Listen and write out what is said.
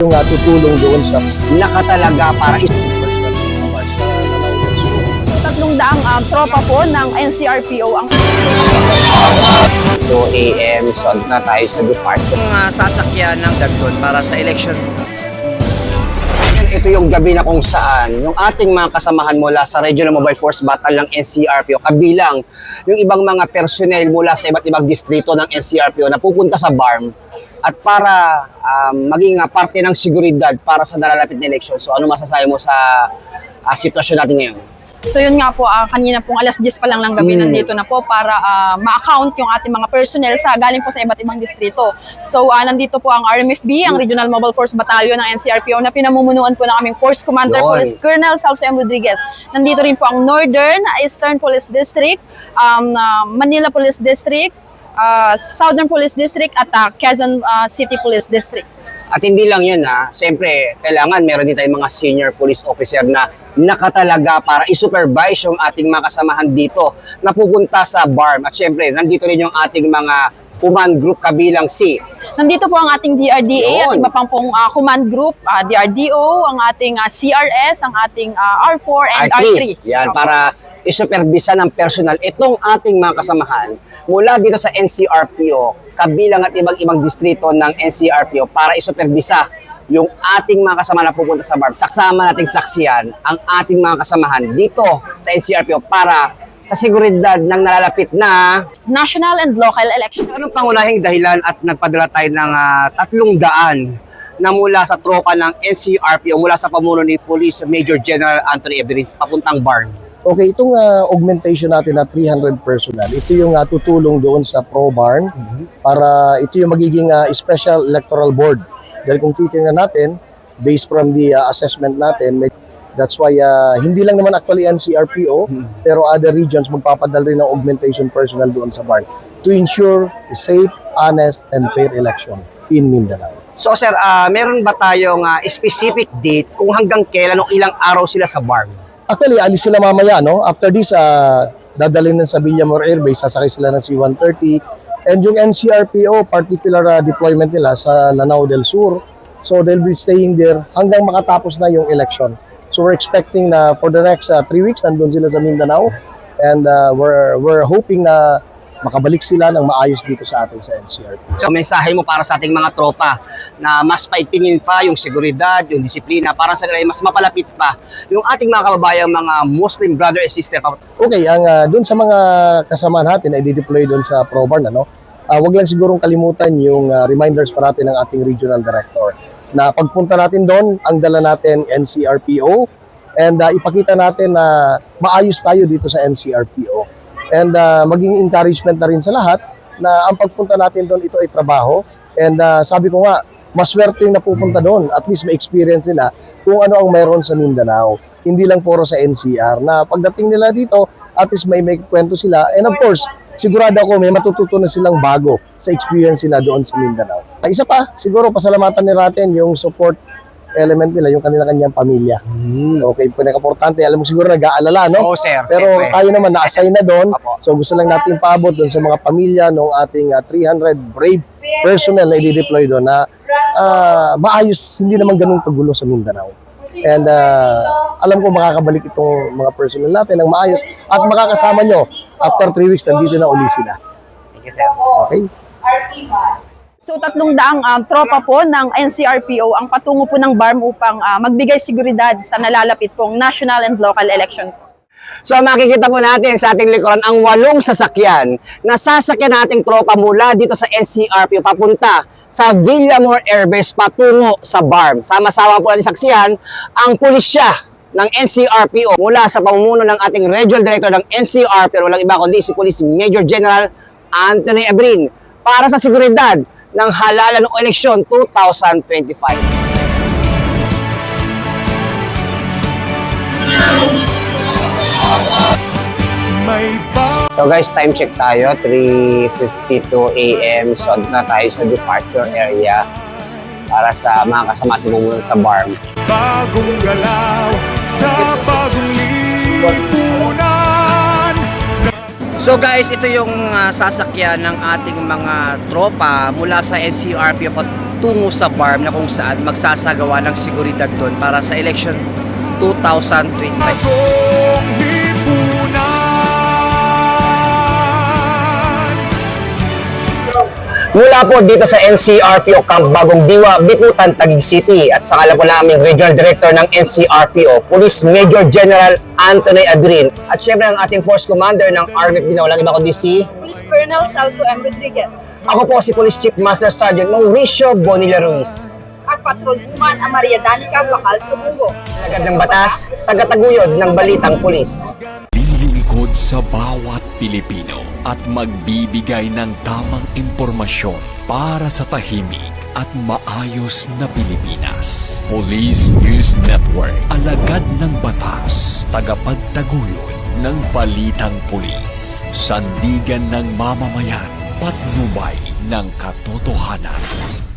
yung uh, tutulong doon sa nakatalaga para is- Tatlong daang um, tropa po ng NCRPO ang 2 a.m. So, na tayo sa departure. Yung uh, sasakyan ng Dagton para sa election. Ito yung gabi na kung saan yung ating mga kasamahan mula sa Regional Mobile Force Battle ng NCRPO, kabilang yung ibang mga personnel mula sa iba't ibang distrito ng NCRPO na pupunta sa BARM at para um, maging uh, parte ng seguridad para sa nalalapit na eleksyon. So ano masasabi mo sa uh, sitwasyon natin ngayon? So yun nga po, ah, kanina pong alas 10 pa lang ng gabi Mm. nandito na po para ah, ma-account yung ating mga personnel sa galing po sa iba't ibang distrito. So ah, nandito po ang RMFB, ang Regional Mobile Force Battalion ng NCRPO na pinamumunuan po ng aming Force Commander Yun. Police Colonel Salso M. Rodriguez. Nandito rin po ang Northern, Eastern Police District, um, ah, Manila Police District, ah, Southern Police District at ah, Quezon ah, City Police District. At hindi lang yun ha, siyempre kailangan meron din tayong mga senior police officer na nakatalaga para i-supervise yung ating mga kasamahan dito na pupunta sa BARM. At siyempre, nandito rin yung ating mga command group kabilang si Nandito po ang ating DRDA at Yun. iba pang pong ah, command group, ah, DRDO, ang ating ah, CRS, ang ating ah, R4 and R3. Yan, para isuperbisa ng personal itong ating mga kasamahan mula dito sa NCRPO, kabilang at ibang ibang distrito ng NCRPO para isuperbisa yung ating mga kasama na pupunta sa BARM. Saksama nating saksiyan ang ating mga kasamahan dito sa NCRPO para sa seguridad ng nalalapit na National and local election. Anong pangunahing dahilan at nagpadala tayo ng ah, tatlong daan na mula sa tropa ng NCRPO, mula sa pamuno ni Police Major General Anthony Everins, papuntang BARM? Okay, itong uh, augmentation natin na 300 personnel, ito yung uh, tutulong doon sa Pro Barn para ito yung magiging uh, special electoral board. Dahil kung titingnan natin, based from the uh, assessment natin, may- that's why uh, hindi lang naman actually NCRPO, pero other regions magpapadala rin ng augmentation personnel doon sa barn to ensure a safe, honest, and fair election in Mindanao. So sir, ah, meron ba tayong ah, specific date kung hanggang kailan o ilang araw sila sa BARM? Actually, alis sila mamaya, no? After this, uh, dadalhin ng sa Villamor Air Base, sasakay sila ng C-130. And yung NCRPO, particular uh, deployment nila sa Lanao del Sur. So they'll be staying there hanggang makatapos na yung election. So we're expecting na for the next uh, three weeks, nandun sila sa Mindanao. And uh, we're, we're hoping na makabalik sila ng maayos dito sa atin sa NCRPO. So mensahe mo para sa ating mga tropa na mas paitinin pa yung seguridad, yung disiplina, para sa mas mapalapit pa yung ating mga kababayang mga Muslim brother and sister. Okay, ang uh, doon sa mga kasama natin ay deploy doon sa Probarn, ano? Ah, wag lang sigurong kalimutan yung ah, reminders pa natin ng ating regional director na pagpunta natin doon, ang dala natin NCRPO and ah, ipakita natin na maayos tayo dito sa NCRPO. And ah, maging encouragement na rin sa lahat na ang pagpunta natin doon ito ay trabaho and ah, sabi ko nga maswerte yung napupunta doon. At least may experience nila kung ano ang meron sa Mindanao. Hindi lang puro sa NCR. Na pagdating nila dito, at least may may kwento sila. And of course, sigurado ako may matututunan silang bago sa experience nila doon sa Mindanao. Ay, isa pa, siguro pasalamatan ni natin yung support element nila, yung kanila-kanyang pamilya. Okay, pinaka-importante. Alam mo siguro nag-aalala, no? Oo, sir. Pero Siyempre. tayo naman na-assign na doon. So gusto lang natin paabot doon sa mga pamilya ng ating ah, 300 brave personnel na i-deploy doon na ah, maayos, hindi naman ganun kagulo sa Mindanao. And ah, alam ko makakabalik itong mga personnel natin ng maayos at makakasama nyo after 3 weeks nandito na uli sila. Thank you, sir. Okay? So tatlong daang um, tropa po ng NCRPO ang patungo po ng BARM upang ah, magbigay seguridad sa nalalapit pong national and local election po. So makikita po natin sa ating likuran ang walong sasakyan na sasakyan nating tropa mula dito sa NCRPO papunta sa Villamor Airbase patungo sa BARM. Sama-sama po natin saksiyan ang pulisya ng NCRPO mula sa pamumuno ng ating regional director ng NCRPO walang iba kundi si Police Major General Anthony Ebrin para sa seguridad ng halalan ng eleksyon 2025. So guys, time check tayo, 3.52 a.m. So andun na tayo sa departure area para sa mga kasama at bumumunod sa BARM. Bagong galaw sa bagong lipunan So guys, ito yung uh, sasakyan ng ating mga tropa mula sa NCRPO pat- patungo sa BARM na kung saan magsasagawa ng seguridad doon para sa election 2025. Mula po dito sa NCRPO Camp Bagong Diwa, Bikutan, Taguig City at sa kala po naming Regional Director ng NCRPO, Police Major General Anthony Adrin at syempre ang ating Force Commander ng RMFB na walang iba kundi si Police Colonel Celso M. Rodriguez ako po si Police Chief Master Sergeant Mauricio Bonilla Ruiz. at Patrol Woman Amaria Danica Bakal Subugo. Alagad ng batas, tagataguyod ng balitang pulis. Sa bawat Pilipino at magbibigay ng tamang impormasyon para sa tahimik at maayos na Pilipinas. Police News Network, alagad ng batas, tagapagtaguyod ng balitang pulis, sandigan ng mamamayan, patnubay ng katotohanan.